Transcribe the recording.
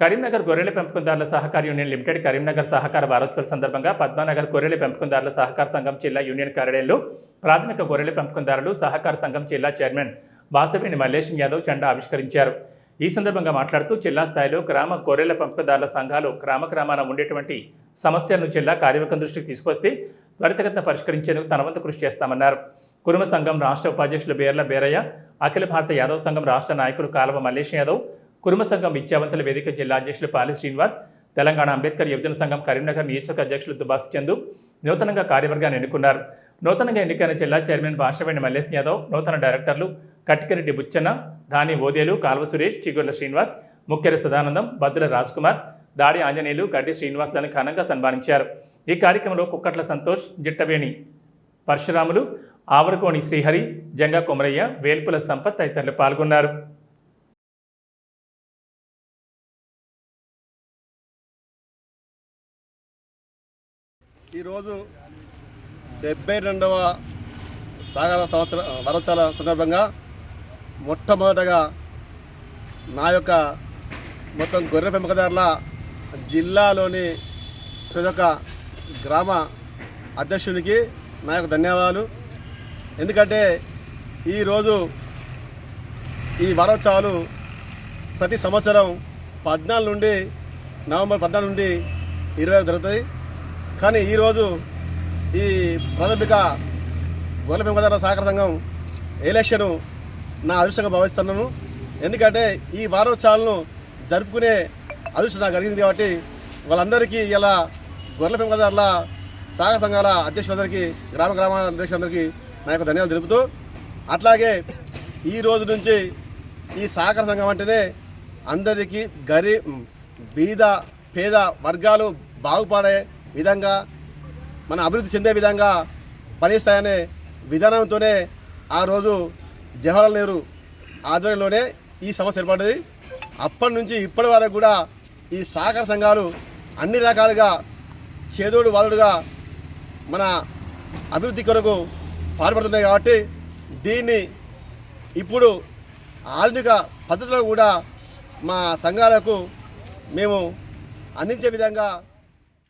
కరీంనగర్ గొర్రెల పెంపకందారుల సహకార యూనియన్ లిమిటెడ్ కరీంనగర్ సహకార వారోత్సవాల సందర్భంగా పద్మానగర్ గొర్రెల పెంపకందారుల సహకార సంఘం జిల్లా యూనియన్ కార్యాలయంలో ప్రాథమిక గొర్రెల పెంపకందారులు సహకార సంఘం జిల్లా చైర్మన్ వాసవేణి మల్లేశం యాదవ్ జెండా ఆవిష్కరించారు. ఈ సందర్భంగా మాట్లాడుతూ జిల్లా స్థాయిలో గ్రామ గొర్రెల పెంపకదారుల సంఘాలు గ్రామ గ్రామాన ఉండేటువంటి సమస్యలను జిల్లా కార్యవర్గం దృష్టికి తీసుకొస్తే త్వరితగతిన పరిష్కరించేందుకు తన వంతు కృషి చేస్తామన్నారు. కురుమ సంఘం రాష్ట్ర ఉపాధ్యక్షులు బేర్ల బేరయ్య అఖిల భారత యాదవ్ సంఘం రాష్ట్ర నాయకులు కాలవ మల్లేష్ యాదవ్ కుటుంబ సంఘం విద్యావంతుల వేదిక జిల్లా అధ్యక్షులు పాలి శ్రీనివాస్ తెలంగాణ అంబేద్కర్ యువజన సంఘం కరీంనగర్ నియోజకవర్గ అధ్యక్షులు దుబాస్ చందు నూతనంగా కార్యవర్గాన్ని ఎన్నుకున్నారు. నూతనంగా ఎన్నికైన జిల్లా చైర్మన్ భాషవేణి మల్లేశ్ యాదవ్ నూతన డైరెక్టర్లు కట్టికరెడ్డి బుచ్చన్న ధాని ఓదేలు కాల్వ సురేష్ చిగుర్ల శ్రీనివాస్ ముఖ్యర సదానందం బద్దుల రాజ్కుమార్ దాడి ఆంజనేయులు గడ్డి శ్రీనివాసులను ఘనంగా సన్మానించారు. ఈ కార్యక్రమంలో కుక్కట్ల సంతోష్ జిట్టవేణి పరశురాములు ఆవరకోణి శ్రీహరి జంగా కొమరయ్య వేల్పుల సంపత్ తదితరులు పాల్గొన్నారు. ఈరోజు డెబ్బై రెండవ సాగర సంవత్సర వరసాల సందర్భంగా మొట్టమొదటగా నా యొక్క మొత్తం గొర్రె పెంపకదారుల జిల్లాలోని ప్రతి ఒక్క గ్రామ అధ్యక్షునికి నా యొక్క ధన్యవాదాలు. ఎందుకంటే ఈరోజు ఈ వరోత్సవాలు ప్రతి సంవత్సరం పద్నాలుగు నుండి నవంబర్ పద్నాలుగు నుండి ఇరవై జరుగుతుంది కానీ ఈరోజు ఈ ప్రాథమిక గొర్రెల పెంపకదారుల సహకార సంఘం ఎలక్షన్ నా అదృష్టంగా భావిస్తున్నాను. ఎందుకంటే ఈ వారోత్సవాలను జరుపుకునే అదృష్టం నాకు కలిగింది కాబట్టి వాళ్ళందరికీ ఇలా గొర్రెల పెంపకదారుల సహకార సంఘాల అధ్యక్షులందరికీ గ్రామ గ్రామాల అధ్యక్షులందరికీ నా యొక్క ధన్యవాదాలు తెలుపుతూ అట్లాగే ఈ రోజు నుంచి ఈ సహకార సంఘం అంటేనే అందరికీ గరీ బీద పేద వర్గాలు బాగుపడే విధంగా మన అభివృద్ధి చెందే విధంగా పనిస్తాయనే విధానంతోనే ఆ రోజు జవహర్లాల్ నెహ్రూ ఆధ్వర్యంలోనే ఈ సంస్థ ఏర్పడింది అప్పటి నుంచి ఇప్పటి వరకు కూడా ఈ సహకార సంఘాలు అన్ని రకాలుగా చేదోడు వాదుడుగా మన అభివృద్ధి కొరకు పాల్పడుతున్నాయి కాబట్టి దీన్ని ఇప్పుడు ఆధునిక పద్ధతిలో కూడా మా సంఘాలకు మేము అందించే విధంగా